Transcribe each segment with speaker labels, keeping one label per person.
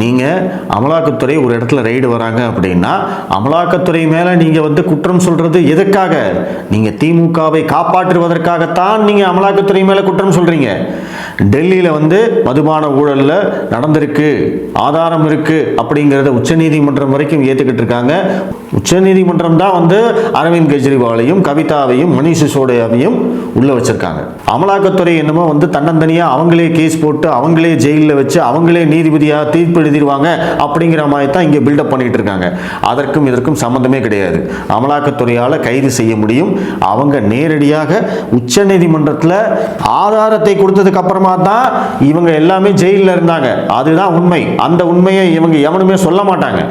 Speaker 1: நீங்கள் அமலாக்கத்துறை ஒரு இடத்துல ரைடு வராங்க அப்படின்னா அமலாக்கத்துறை மேலே நீங்கள் வந்து குற்றம் சொல்கிறது எதுக்காக? நீங்கள் திமுகவை காப்பாற்றுவதற்காகத்தான் நீங்கள் அமலாக்கத்துறை மேலே குற்றம் சொல்கிறீங்க டெல்லியில் வந்து மதுபான ஊழலில் நடந்திருக்கு ஆதாரம் இருக்குது அப்படிங்கிறத உச்சநீதிமன்றம் வரைக்கும் ஏற்றுக்கிட்டு இருக்காங்க. உச்சநீதிமன்றம் தான் வந்து அரவிந்த் கெஜ்ரிவாலையும் கவிதாவையும் மணிஷ் சிசோடியாவையும் உள்ளே வச்சிருக்காங்க. அமலாக்கத்துறை என்னமோ வந்து தன்னந்தனியாக அவங்களே கேஸ் போட்டு அவங்களே ஜெயிலில் வச்சு அவங்களே நீதிபதியாக தீர்ப்பு எழுதிடுவாங்க அப்படிங்கிற மாதிரி தான் இங்கே பில்டப் பண்ணிட்டு இருக்காங்க. அதற்கும் இதற்கும் சம்மந்தமே கிடையாது. அமலாக்கத்துறையால் கைது செய்ய முடியும். அவங்க நேரடியாக உச்சநீதிமன்றத்தில் ஆதாரத்தை கொடுத்ததுக்கு அப்புறமா தான் இவங்க எல்லாமே ஜெயிலில் இருந்தாங்க. அதுதான் உண்மை. அந்த உண்மையை இவங்க எவனுமே சொல்ல மாட்டாங்க.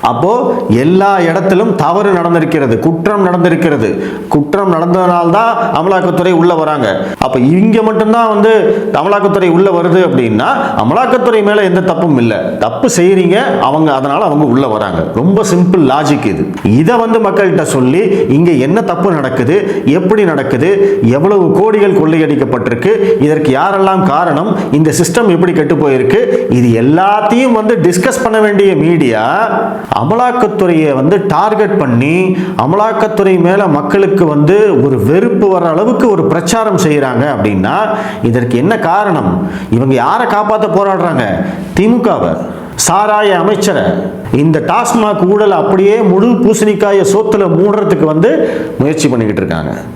Speaker 1: அப்போ எல்லா இடத்திலும் தவறு நடந்திருக்கிறது குற்றம் நடந்திருக்கிறது. குற்றம் நடந்ததனால்தான் அமலாக்கத்துறை உள்ள வராங்க. அப்ப இங்க மட்டும்தான் வந்து அமலாக்கத்துறை உள்ள வருது அப்படின்னா அமலாக்கத்துறை மேல எந்த தப்பும் இல்லை. தப்பு செய்யறீங்க அவங்க அதனால அவங்க உள்ள வராங்க. ரொம்ப சிம்பிள் லாஜிக் இது. இதை வந்து மக்கள்கிட்ட சொல்லி இங்க என்ன தப்பு நடக்குது எப்படி நடக்குது எவ்வளவு கோடிகள் கொள்ளையடிக்கப்பட்டிருக்கு இதற்கு யாரெல்லாம் காரணம் இந்த சிஸ்டம் எப்படி கெட்டு போயிருக்கு இது எல்லாத்தையும் வந்து டிஸ்கஸ் பண்ண வேண்டிய மீடியா அமலாக்கத்துறையை வந்து டார்கெட் பண்ணி அமலாக்கத்துறை மேலே மக்களுக்கு வந்து ஒரு வெறுப்பு வர அளவுக்கு ஒரு பிரச்சாரம் செய்கிறாங்க அப்படின்னா இதற்கு என்ன காரணம்? இவங்க யாரை காப்பாற்ற போராடுறாங்க? திமுகவை. சாராய அமைச்சரை. இந்த டாஸ்மாக் ஊழல் அப்படியே முழு பூசணிக்காய சோத்துல மூடுறதுக்கு வந்து முயற்சி பண்ணிக்கிட்டு இருக்காங்க.